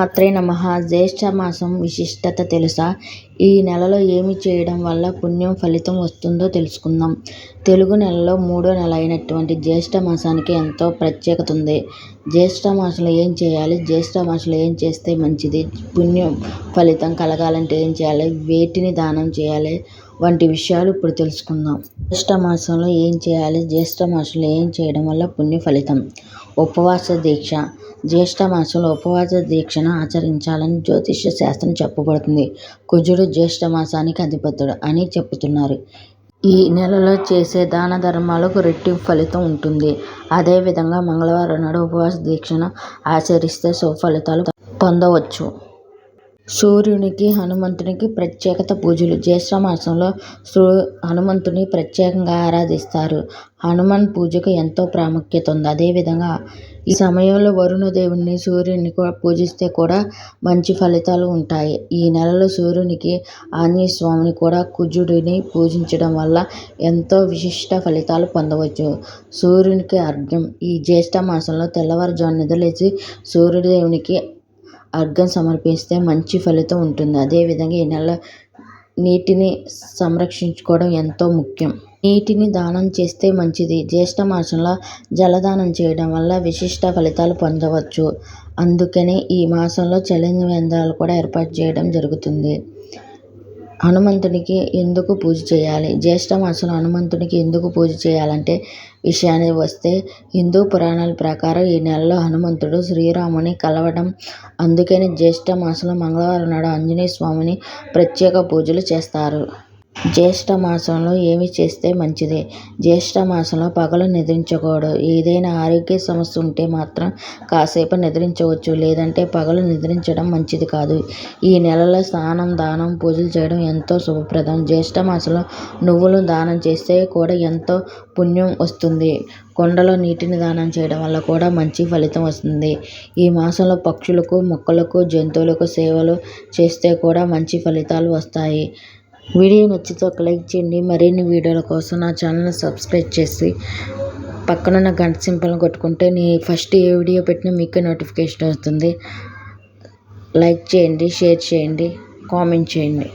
మాత్రే నమ. జ్యేష్ఠ మాసం విశిష్టత తెలుసా? ఈ నెలలో ఏమి చేయడం వల్ల పుణ్యం ఫలితం వస్తుందో తెలుసుకుందాం. తెలుగు నెలలో మూడో నెల అయినటువంటి జ్యేష్ఠ మాసానికి ఎంతో ప్రత్యేకత ఉంది. జ్యేష్ఠ మాసంలో ఏం చేయాలి? జ్యేష్ఠ మాసంలో ఏం చేస్తే మంచిది? పుణ్యం ఫలితం కలగాలంటే ఏం చేయాలి? వేటిని దానం చేయాలి? వంటి విషయాలు ఇప్పుడు తెలుసుకుందాం. జ్యేష్ఠ మాసంలో ఏం చేయాలి? జ్యేష్ఠ మాసంలో ఏం చేయడం వల్ల పుణ్య ఫలితం? ఉపవాస దీక్ష. జ్యేష్ఠ మాసంలో ఉపవాస దీక్షను ఆచరించాలని జ్యోతిష్య శాస్త్రం చెప్పబడుతుంది. కుజుడు జ్యేష్ఠ మాసానికి అధిపతుడు అని చెబుతున్నారు. ఈ నెలలో చేసే దాన ధర్మాలకు రెట్టింపు ఫలితం ఉంటుంది. అదేవిధంగా మంగళవారం నాడు ఉపవాస దీక్షను ఆచరిస్తే సుఫలితాలు పొందవచ్చు. సూర్యునికి హనుమంతునికి ప్రత్యేకత పూజలు. జ్యేష్ఠమాసంలో సూ హనుమంతుని ప్రత్యేకంగా ఆరాధిస్తారు. హనుమాన్ పూజకు ఎంతో ప్రాముఖ్యత ఉంది. అదేవిధంగా ఈ సమయంలో వరుణదేవుని సూర్యుని కూడా పూజిస్తే కూడా మంచి ఫలితాలు ఉంటాయి. ఈ నెలలో సూర్యునికి ఆంజనేయ స్వామిని కూడా కుజుడిని పూజించడం వల్ల ఎంతో విశిష్ట ఫలితాలు పొందవచ్చు. సూర్యునికి అర్ఘ్యం. ఈ జ్యేష్ఠ మాసంలో తెల్లవారుజాము నిద్రలేచి సూర్యదేవునికి అర్ఘ్యం సమర్పిస్తే మంచి ఫలితం ఉంటుంది. అదేవిధంగా ఈ నెల నీటిని సంరక్షించుకోవడం ఎంతో ముఖ్యం. నీటిని దానం చేస్తే మంచిది. జ్యేష్ఠ మాసంలో జలదానం చేయడం వల్ల విశిష్ట ఫలితాలు పొందవచ్చు. అందుకనే ఈ మాసంలో చలివేంద్రాలు కూడా ఏర్పాటు చేయడం జరుగుతుంది. హనుమంతునికి ఎందుకు పూజ చేయాలి? జ్యేష్ఠమాసంలో హనుమంతునికి ఎందుకు పూజ చేయాలంటే విషయానికి వస్తే హిందూ పురాణాల ప్రకారం ఈ నెలలో హనుమంతుడు శ్రీరాముని కలవడం. అందుకని జ్యేష్ఠమాసంలో మంగళవారం నాడు ఆంజనేయ స్వామిని ప్రత్యేక పూజలు చేస్తారు. జ్యేష్ఠ మాసంలో ఏమి చేస్తే మంచిది? జ్యేష్ఠ మాసంలో పగలు నిద్రించకూడదు. ఏదైనా ఆరోగ్య సమస్య ఉంటే మాత్రం కాసేపు నిద్రించవచ్చు. లేదంటే పగలు నిద్రించడం మంచిది కాదు. ఈ నెలలో స్నానం దానం పూజలు చేయడం ఎంతో శుభప్రదం. జ్యేష్ఠ మాసంలో నువ్వులు దానం చేస్తే కూడా ఎంతో పుణ్యం వస్తుంది. కొండలో నీటిని దానం చేయడం వల్ల కూడా మంచి ఫలితం వస్తుంది. ఈ మాసంలో పక్షులకు మొక్కలకు జంతువులకు సేవలు చేస్తే కూడా మంచి ఫలితాలు వస్తాయి. వీడియో నచ్చితే ఒక లైక్ చేయండి. మరిన్ని వీడియోల కోసం నా ఛానల్ని సబ్స్క్రైబ్ చేసి పక్కనున్న గంట సింపల్ని కొట్టుకుంటే నీ ఫస్ట్ ఏ వీడియో పెట్టినా మీకు నోటిఫికేషన్ వస్తుంది. లైక్ చేయండి షేర్ చేయండి కామెంట్ చేయండి.